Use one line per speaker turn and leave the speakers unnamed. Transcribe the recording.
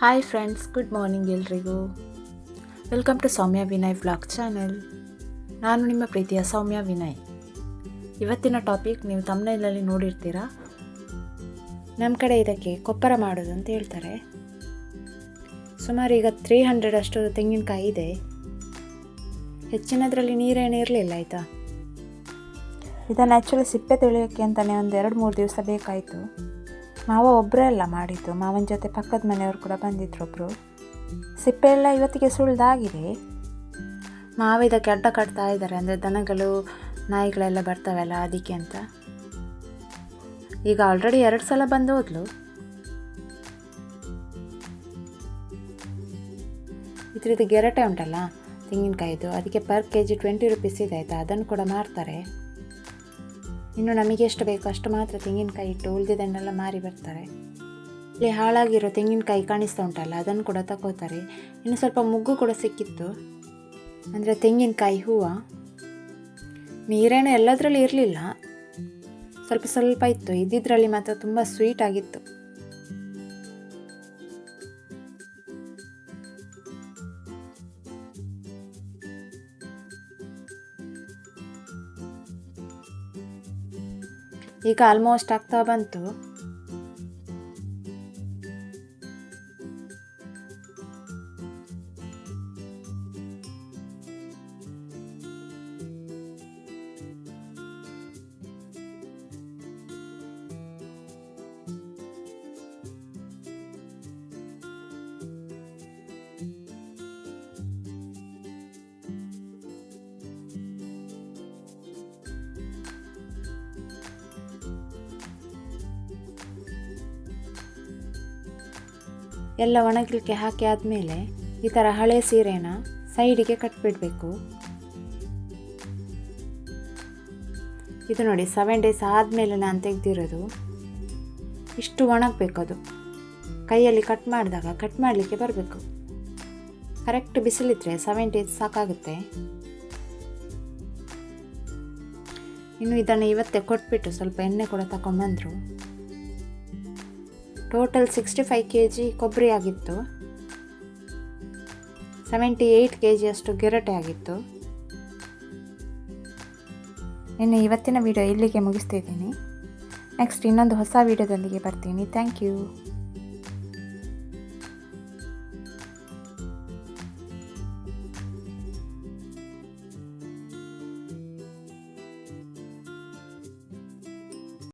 Hi friends good morning ಎಲ್ರಿಗೂ. Welcome to Soumya Vinay vlog channel ನಾನು ನಿಮ್ಮ ಪ್ರೀತಿಯ ಸೌಮ್ಯ ವಿನಯ್ ಇವತ್ತಿನ ಟಾಪಿಕ್ ನೀವು ತಮ್ಮನೇಲಲ್ಲಿ ನೋಡಿರ್ತೀರಾ? ನಮ್ಮ ಕಡೆ ಇದಕ್ಕೆ ಕೊಪ್ಪರ ಮಾಡೋದು ಅಂತ ಹೇಳ್ತಾರೆ. ಸುಮಾರು ಈಗ ತ್ರೀ ಹಂಡ್ರೆಡ್ ಅಷ್ಟು ತೆಂಗಿನಕಾಯಿ ಇದೆ. ಹೆಚ್ಚಿನದರಲ್ಲಿ ನೀರೇನು ಇರಲಿಲ್ಲ ಆಯಿತಾ? ಇದನ್ನು ಆ್ಯಕ್ಚುಲಿ ಸಿಪ್ಪೆ ತೊಳೆಯೋಕ್ಕೆ ಅಂತಲೇ ಒಂದು ಎರಡು ಮೂರು ದಿವಸ ಬೇಕಾಯಿತು. ಮಾವ ಒಬ್ಬರೇ ಅಲ್ಲ ಮಾಡಿದ್ದು. ಮಾವನ ಜೊತೆ ಪಕ್ಕದ ಮನೆಯವರು ಕೂಡ ಬಂದಿದ್ರು ಒಬ್ಬರು ಸಿಪ್ಪೆ ಎಲ್ಲ ಇವತ್ತಿಗೆ ಸುಳ್ದಾಗಿದೆ. ಮಾವ ಇದಕ್ಕೆ ಅಡ್ಡ ಕಟ್ತಾ ಇದ್ದಾರೆ. ಅಂದರೆ ದನಗಳು, ನಾಯಿಗಳೆಲ್ಲ ಬರ್ತಾವಲ್ಲ ಅದಕ್ಕೆ ಅಂತ. ಈಗ ಆಲ್ರೆಡಿ ಎರಡು ಸಲ ಬಂದು ಹೋದ್ಲು. ಇದ್ರದ್ದು ಗೆರಟೆ ಉಂಟಲ್ಲ, ತೆಂಗಿನಕಾಯಿದು. ಅದಕ್ಕೆ per K G twenty rupees ಇದೆ ಆಯಿತಾ? ಅದನ್ನು ಕೂಡ ಮಾರ್ತಾರೆ. ಇನ್ನು ನಮಗೆ ಎಷ್ಟು ಬೇಕು ಅಷ್ಟು ಮಾತ್ರ ತೆಂಗಿನಕಾಯಿ ಇಟ್ಟು ಉಳಿದಿದ್ದನ್ನೆಲ್ಲ ಮಾರಿ ಬರ್ತಾರೆ. ಇಲ್ಲಿ ಹಾಳಾಗಿರೋ ತೆಂಗಿನಕಾಯಿ ಕಾಣಿಸ್ತಾ ಉಂಟಲ್ಲ, ಅದನ್ನು ಕೂಡ ತಗೋತಾರೆ ಇನ್ನು ಸ್ವಲ್ಪ ಮುಗ್ಗು ಕೂಡ ಸಿಕ್ಕಿತ್ತು. ಅಂದರೆ ತೆಂಗಿನಕಾಯಿ ಹೂವು. ನೀರೇನು ಎಲ್ಲದರಲ್ಲಿ ಇರಲಿಲ್ಲ. ಸ್ವಲ್ಪ ಸ್ವಲ್ಪ ಇತ್ತು, ಇದ್ದಿದ್ರಲ್ಲಿ ಮಾತ್ರ ತುಂಬ ಸ್ವೀಟ್ ಆಗಿತ್ತು. ಈಗ ಆಲ್ಮೋಸ್ಟ್ ಆಗ್ತಾ ಬಂತು. ಎಲ್ಲ ಒಣಗಲಿಕ್ಕೆ ಹಾಕಿ ಆದಮೇಲೆ ಈ ಥರ ಹಳೆ ಸೀರೆನ ಸೈಡಿಗೆ ಕಟ್ಬಿಡಬೇಕು. ಇದು ನೋಡಿ ಸೆವೆನ್ ಡೇಸ್ ಆದಮೇಲೆ ನಾನು ತೆಗೆದಿರೋದು. ಇಷ್ಟು ಒಣಗಬೇಕು ಅದು. ಕೈಯಲ್ಲಿ ಕಟ್ ಮಾಡಿದಾಗ ಕಟ್ ಮಾಡಲಿಕ್ಕೆ ಬರಬೇಕು. ಕರೆಕ್ಟ್ ಬಿಸಿಲಿದ್ರೆ ಸೆವೆನ್ ಡೇಸ್ ಸಾಕಾಗುತ್ತೆ. ಇನ್ನು ಇದನ್ನು ಇವತ್ತೇ ಕೊಟ್ಬಿಟ್ಟು ಸ್ವಲ್ಪ ಎಣ್ಣೆ ಕೂಡ ತಗೊಂಡ್ಬಂದರು total sixty five K G ಕೊಬ್ಬರಿ ಆಗಿತ್ತು. ಸೆವೆಂಟಿ ಏಯ್ಟ್ ಕೆ ಜಿಯಷ್ಟು ಗಿರಟೆ ಆಗಿತ್ತು. ಇನ್ನು ಇವತ್ತಿನ ವಿಡಿಯೋ ಇಲ್ಲಿಗೆ ಮುಗಿಸ್ತಿದ್ದೀನಿ ನೆಕ್ಸ್ಟ್ ಇನ್ನೊಂದು ಹೊಸ ವಿಡಿಯೋದೊಂದಿಗೆ ಬರ್ತೀನಿ. Thank you